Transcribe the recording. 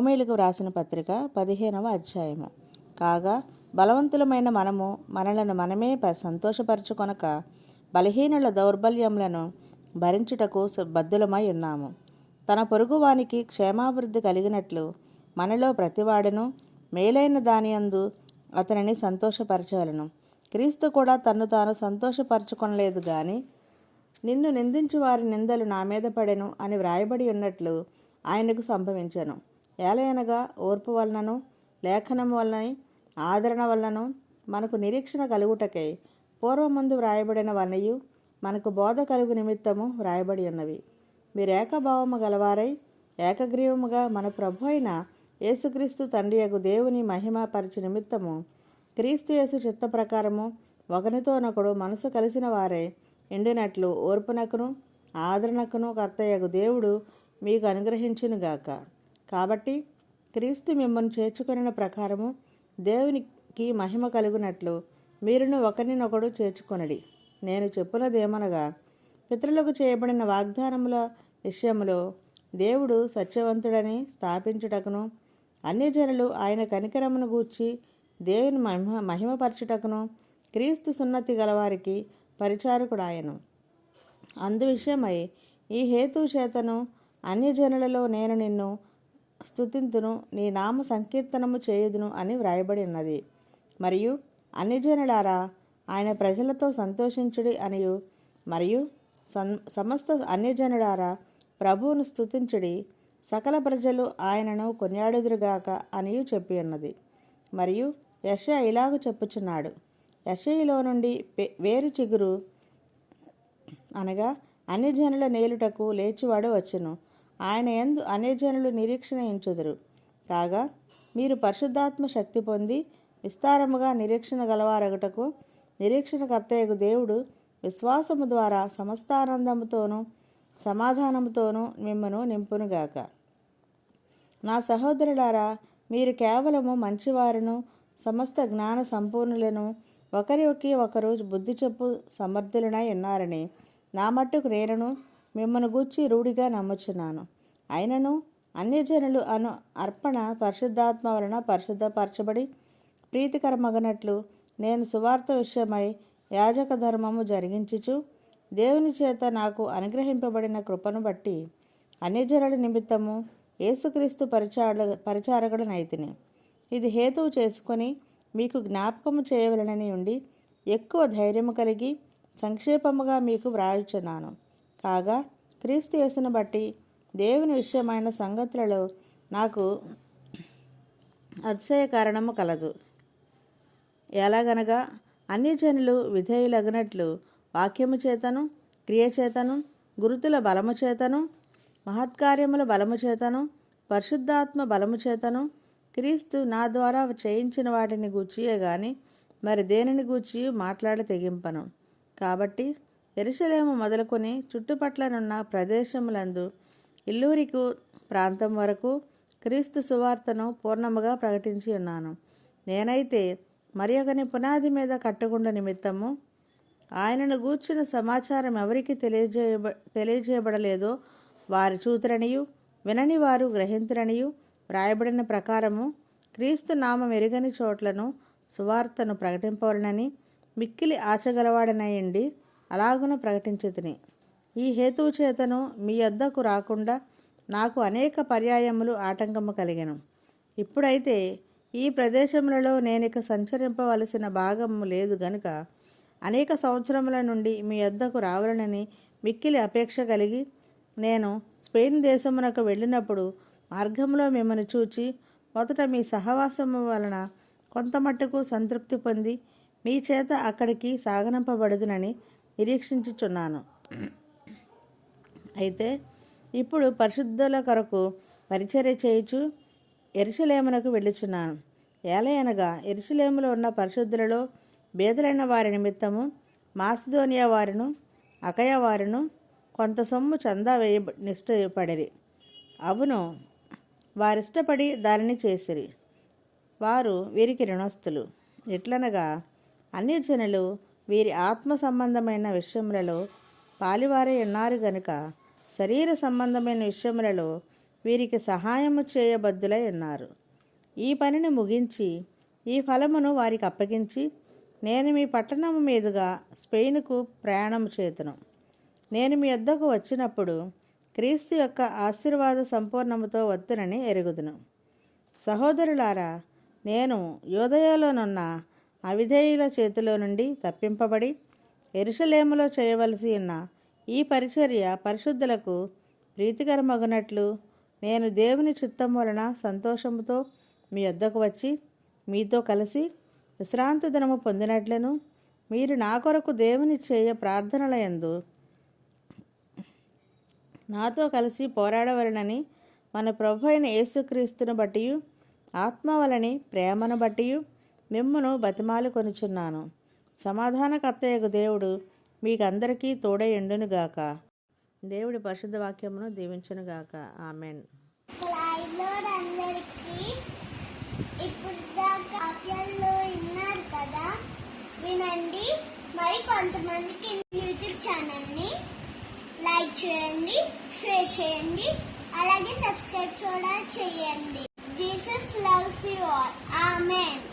రోమేలకు వ్రాసిన పత్రిక పదిహేనవ అధ్యాయము. కాగా బలవంతులమైన మనము మనలను మనమే ప- సంతోషపరచుకొనక బలహీనుల దౌర్బల్యములను భరించుటకు బద్దులమై ఉన్నాము. తన పొరుగువానికి క్షేమాభివృద్ధి కలిగినట్లు మనలో ప్రతివాడును మేలైన దానియందు అతనిని సంతోషపరచవలను. క్రీస్తు కూడా తన్ను తాను సంతోషపరచుకొనలేదు గాని నిన్ను నిందించు వారి నిందలు నా మీద పడెను అని వ్రాయబడి ఉన్నట్లు ఆయనకు సంభవించెను. ఏలయనగా ఓర్పు వలనను లేఖనం వలన ఆదరణ వలనను మనకు నిరీక్షణ కలుగుటకై పూర్వమందు వ్రాయబడిన వనయు మనకు బోధ కలుగు నిమిత్తము వ్రాయబడి ఉన్నవి. మీరు ఏకభావము గలవారై ఏకగ్రీవముగా మన ప్రభు అయిన యేసుక్రీస్తు తండ్రి యగు దేవుని మహిమపరచు నిమిత్తము క్రీస్తు యేసు చిత్త ప్రకారము ఒకనితోనొకడు మనసు కలిసిన వారే ఎండినట్లు ఓర్పునకును ఆదరణకును కర్తయ్యకు దేవుడు మీకు అనుగ్రహించునుగాక. కాబట్టి క్రీస్తు మిమ్మల్ని చేర్చుకొనిన ప్రకారము దేవునికి మహిమ కలుగునట్లు మీరును ఒకరినొకడు చేర్చుకొనడి. నేను చెప్పున్నదేమనగా పితరులకు చేయబడిన వాగ్దానముల విషయంలో దేవుడు సత్యవంతుడని స్థాపించుటకును అన్యజనులు ఆయన కనికరమును గూర్చి దేవుని మహిమ మహిమపరచుటకును క్రీస్తు సున్నతి గలవారికి పరిచారకుడాయను. అందు విషయమై ఈ హేతు చేతను అన్యజనులలో నేను నిన్ను స్థుతింతును నీ నామ సంకీర్తనము చేయుదును అని వ్రాయబడి ఉన్నది. మరియు అన్యజనులారా ఆయన ప్రజలతో సంతోషించుడి అనియు. మరియు సం సమస్త అన్యజనులారా ప్రభువును స్థుతించుడి సకల ప్రజలు ఆయనను కొనియాడుదురుగాక అనియు చెప్పి ఉన్నది. మరియు యశ ఇలాగ చెప్పుచున్నాడు. యశయిలో నుండి వేరు చిగురు అనగా అన్యజనుల నేలుటకు లేచివాడు వచ్చును. ఆయన ఎందు అనేజనులు నిరీక్షణ ఎంచుదురు కాగా మీరు పరిశుద్ధాత్మ శక్తి పొంది విస్తారముగా నిరీక్షణ గలవారగటకు నిరీక్షణకర్తయకు దేవుడు విశ్వాసము ద్వారా సమస్తానందముతోనూ సమాధానముతోనూ మిమ్మను నింపునుగాక. నా సహోదరులారా మీరు కేవలము మంచివారును సమస్త జ్ఞాన సంపూర్ణులను ఒకరికి ఒకరు బుద్ధి చెప్పు సమర్థులనై ఉన్నారని నా మట్టుకు నేనను మిమ్మల్ని గూర్చి రూఢిగా నమ్ముచున్నాను. అయినను అన్యజనులు అను అర్పణ పరిశుద్ధాత్మ వలన పరిశుద్ధపరచబడి ప్రీతికరమగనట్లు నేను సువార్త విషయమై యాజక ధర్మము జరిగించుచు దేవుని చేత నాకు అనుగ్రహింపబడిన కృపను బట్టి అన్యజనుల నిమిత్తము యేసుక్రీస్తు పరిచార పరిచారకుడనైతిని ఇది హేతువు చేసుకొని మీకు జ్ఞాపకము చేయవలనని ఉండి ఎక్కువ ధైర్యము కలిగి సంక్షేపముగా మీకు వ్రాయుచున్నాను. కాగా క్రీస్తు యేసును బట్టి దేవుని విషయమైన సంగతులలో నాకు అతిశయ కారణము కలదు. ఎలాగనగా అన్ని జనులు విధేయులగినట్లు వాక్యము చేతను క్రియ చేతను గురుతుల బలము చేతను మహత్కార్యముల బలము చేతను పరిశుద్ధాత్మ బలము చేతను క్రీస్తు నా ద్వారా చేయించిన వాటిని గూర్చియే గాని మరి దేనిని గూర్చి మాట్లాడ తెగింపను? కాబట్టి ఎరుసలేము మొదలుకొని చుట్టుపట్లనున్న ప్రదేశములందు ఇల్లూరికు ప్రాంతం వరకు క్రీస్తు సువార్తను పూర్ణముగా ప్రకటించి ఉన్నాను. నేనైతే మరి ఒకని పునాది మీద కట్టకుండా నిమిత్తము ఆయనను గూర్చిన సమాచారం ఎవరికి తెలియజేయబ తెలియజేయబడలేదో వారి చూతురనియు వినని వారు గ్రహింతురనియు వ్రాయబడిన ప్రకారము క్రీస్తు నామం ఎరుగని చోట్లను సువార్తను ప్రకటింపవలనని మిక్కిలి ఆశగలవాడనయండి. అలాగున ప్రకటించుతుని ఈ హేతువు చేతను మీ యొద్దకు రాకుండా నాకు అనేక పర్యాయములు ఆటంకము కలిగను. ఇప్పుడైతే ఈ ప్రదేశములలో నేనిక సంచరింపవలసిన భాగము లేదు గనుక అనేక సంవత్సరముల నుండి మీ యొద్దకు రావాలనని మిక్కిలి అపేక్ష కలిగి నేను స్పెయిన్ దేశమునకు వెళ్ళినప్పుడు మార్గంలో మిమ్మల్ని చూచి మొదట మీ సహవాసము వలన కొంత మట్టుకు సంతృప్తి పొంది మీ చేత అక్కడికి సాగనంపబడుదునని నిరీక్షించుచున్నాను. అయితే ఇప్పుడు పరిశుద్ధుల కొరకు పరిచర్య చేయుచు ఎరుసలేమునకు వెళ్ళుచున్నాను. ఏలయనగా ఎరుసలేములో ఉన్న పరిశుద్ధులలో బేదలైన వారి నిమిత్తము మాసిదోనియా వారును అకయ వారును కొంత సొమ్ము చందా వేయ నిష్టపడిరి అవును వారిష్టపడి దానిని చేసిరి. వారు వీరికి రుణస్థులు. ఎట్లనగా అన్ని జనులు వీరి ఆత్మ సంబంధమైన విషయములలో పాలివారే ఉన్నారు గనుక శరీర సంబంధమైన విషయములలో వీరికి సహాయము చేయబద్దులై ఉన్నారు. ఈ పనిని ముగించి ఈ ఫలమును వారికి అప్పగించి నేను మీ పట్టణము మీదుగా స్పెయిన్కు ప్రయాణం చేతును. నేను మీ వద్దకు వచ్చినప్పుడు క్రీస్తు యొక్క ఆశీర్వాద సంపూర్ణముతో వత్తునని ఎరుగుదును. సహోదరులారా నేను యోదయలోనున్న అవిధేయుల చేతిలో నుండి తప్పింపబడి ఎరుషలేములో చేయవలసి ఉన్న ఈ పరిచర్య పరిశుద్ధులకు ప్రీతికరమగునట్లు నేను దేవుని చిత్తం వలన సంతోషముతో మీ వద్దకు వచ్చి మీతో కలిసి విశ్రాంతి దినము పొందినట్లను. మీరు నా కొరకు దేవుని చేయ ప్రార్థనలయందు నాతో కలిసి పోరాడవలనని మన ప్రభు అయిన యేసుక్రీస్తును బట్టి ఆత్మ వలని ప్రేమను బట్టి మిమ్మను బతిమాలు కొనుచున్నాను. సమాధానకర్తయ్యకు దేవుడు మీకందరికీ తోడయుండునుగాక దేవుడి పరిశుద్ధ వాక్యమును దీవించునుగాక. ఆమెన్. ఇప్పుడు వాక్యాల్లో విన్నారు కదా? వినండి. మరి కొంతమందికి యూట్యూబ్ ఛానల్ని లైక్ చేయండి షేర్ చేయండి అలాగే సబ్స్క్రైబ్ కూడా చేయండి. Jesus loves you all. Amen.